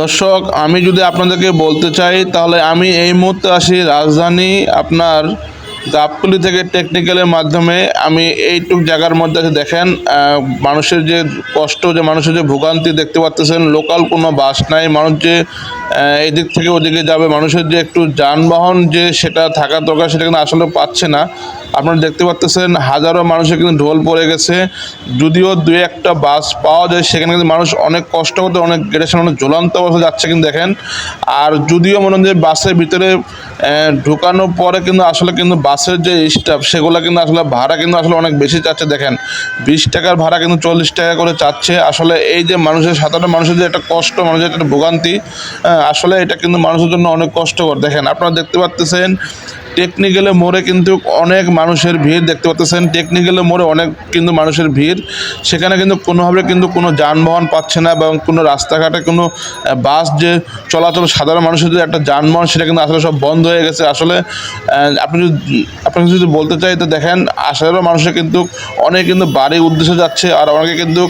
দর্শক, আমি যদি আপনাদেরকে বলতে চাই, তাহলে আমি এই মুহূর্তে আসি রাজধানী আপনার গাবতলি থেকে টেকনিক্যালের মাধ্যমে। আমি এইটুক জায়গার মধ্যে দেখেন মানুষের যে কষ্ট, যে মানুষের যে ভোগান্তি দেখতে পাচ্তেছেন লোকাল কোনো বাস নাই, মানুষ যে এদিক থেকে ওদিকে যাবে। মানুষের যে একটু যানবাহন যে সেটা থাকার দরকার, সেটা কিন্তু আসলে পাচ্ছে না। আপনারা দেখতে পাচ্তেছেন হাজারো মানুষের কিন্তু ঢোল পড়ে গেছে। যদিও দুই একটা বাস পাওয়া যায়, সেখানে কিন্তু মানুষ অনেক কষ্ট করতে, অনেক গেটের সামনে অনেক ঝুলন্ত অবস্থা যাচ্ছে কিন্তু দেখেন। আর যদিও মনে হয় যে বাসের ভিতরে ঢুকানোর পরে কিন্তু আসলে কিন্তু বাসের যে স্টাফ সেগুলো কিন্তু আসলে ভাড়া কিন্তু আসলে অনেক বেশি চাচ্ছে দেখেন। বিশ টাকার ভাড়া কিন্তু চল্লিশ টাকা করে চাচ্ছে। আসলে এই যে মানুষের, সাধারণ মানুষের যে একটা কষ্ট, মানুষের একটা ভোগান্তি আসলে এটা কিন্তু মানুষের জন্য অনেক কষ্টকর। দেখেন আপনারা দেখতে পাচ্তেছেন টেকনিক্যালে মোড়ে কিন্তু অনেক মানুষের ভিড় দেখতে পাচ্ছেন। টেকনিক্যালে মোড়ে অনেক কিন্তু মানুষের ভিড়। সেখানে কিন্তু কোনোভাবে কিন্তু কোনো যানবাহন পাচ্ছে না এবং কোনো রাস্তাঘাটে কোনো বাস যে চলাচল সাধারণ মানুষের যে একটা যানবাহন, সেটা কিন্তু আসলে সব বন্ধ হয়ে গেছে। আসলে আপনি যদি, আপনাকে যদি বলতে চাই, তো দেখেন সাধারণ মানুষের কিন্তু অনেক কিন্তু বাড়ির উদ্দেশ্যে যাচ্ছে আর অনেকে কিন্তু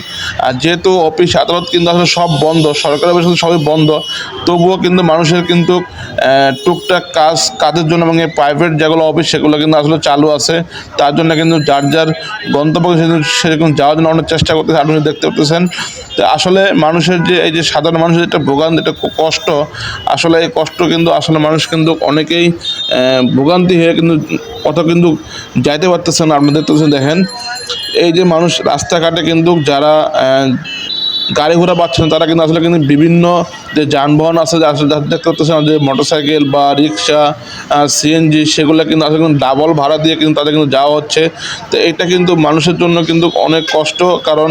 যেহেতু অফিস, আদালত কিন্তু আসলে সব বন্ধ সরকারি বেসরকারি সবই বন্ধ, তবুও কিন্তু মানুষের কিন্তু টুকটাক কাজ, কাজের জন্য এবং প্রাইভেট যেগুলো অফিস সেগুলো কিন্তু আসলে চালু আছে। তার জন্য কিন্তু যার যার গন্তব্য সেরকম যাওয়ার জন্য অনেক চেষ্টা করতেছে, আপনি দেখতে পাচ্ছেন তো আসলে মানুষের যে, এই যে সাধারণ মানুষের একটা ভোগান্তি একটা কষ্ট। আসলে এই কষ্ট কিন্তু আসলে মানুষ কিন্তু অনেকেই ভোগান্তি হয়ে কিন্তু, অত কিন্তু যাইতে পারতেছে না। আপনি দেখতেছেন, দেখেন। এই যে মানুষ রাস্তাঘাটে কিন্তু যারা গাড়ি ঘোড়া পাচ্ছে না, তারা কিন্তু আসলে কিন্তু বিভিন্ন যে যানবাহন আছে দেখতে পাচ্ছেন যে মোটরসাইকেল বা রিক্সা সিএনজি সেগুলো কিন্তু আসলে কিন্তু ডাবল ভাড়া দিয়ে কিন্তু তাদের কিন্তু যাওয়া হচ্ছে। তো এটা কিন্তু মানুষের জন্য কিন্তু অনেক কষ্ট, কারণ